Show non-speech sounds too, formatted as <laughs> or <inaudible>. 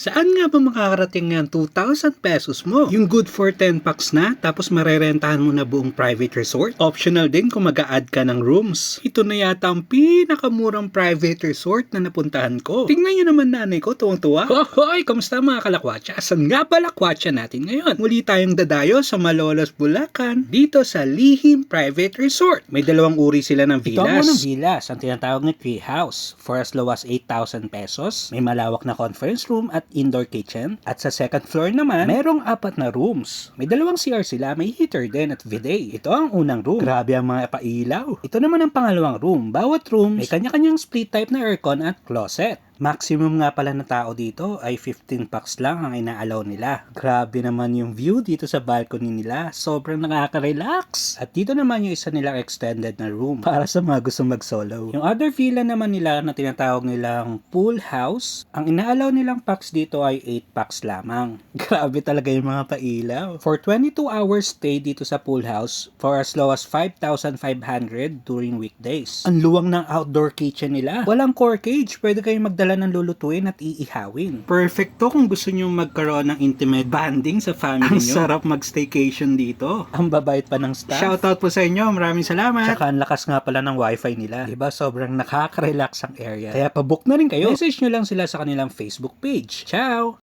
Saan nga ba makakarating ang 2,000 pesos mo? Yung good for 10 packs na, tapos marerentahan mo na buong private resort? Optional din kung mag add ka ng rooms. Ito na yata ang pinakamurang private resort na napuntahan ko. Tingnan nyo naman nanay ko, tuwang-tuwa. Hoy, kamusta mga kalakwatsa? Saan nga ba lakwatsa natin ngayon? Muli tayong dadayo sa Malolos, Bulacan, dito sa Lihim Private Resort. May dalawang uri sila ng villas. Ito ang villas, ang tinatawag na tree house. For as low as 8,000 pesos, may malawak na conference room at indoor kitchen. At sa second floor naman, merong apat na rooms. May dalawang CR sila, may heater din at bidet. Ito ang unang room. Grabe ang mga pailaw. Ito naman ang pangalawang room. Bawat room may kanya-kanyang split type na aircon at closet. Maximum nga pala na tao dito ay 15 packs lang ang inaalaw nila. Grabe naman yung view dito sa balcony nila. Sobrang nakaka-relax. At dito naman yung isa nilang extended na room <laughs> para sa mga gusto mag-solo. Yung other villa naman nila na tinatawag nilang pool house, ang inaalaw nilang packs dito ay 8 packs lamang. <laughs> Grabe talaga yung mga pailaw. For 22 hours stay dito sa pool house for as low as 5,500 during weekdays. Ang luwang ng outdoor kitchen nila. Walang core cage. Pwede kayong magdala ng lulutuin at iihawin. Perfect to kung gusto nyo magkaroon ng intimate bonding sa family nyo. Ang sarap mag-staycation dito. Ang babait pa ng staff. Shoutout po sa inyo. Maraming salamat. Tsaka ang lakas nga pala ng wifi nila. Diba? Sobrang nakaka-relax ang area. Kaya pabook na rin kayo. Message nyo lang sila sa kanilang Facebook page. Ciao!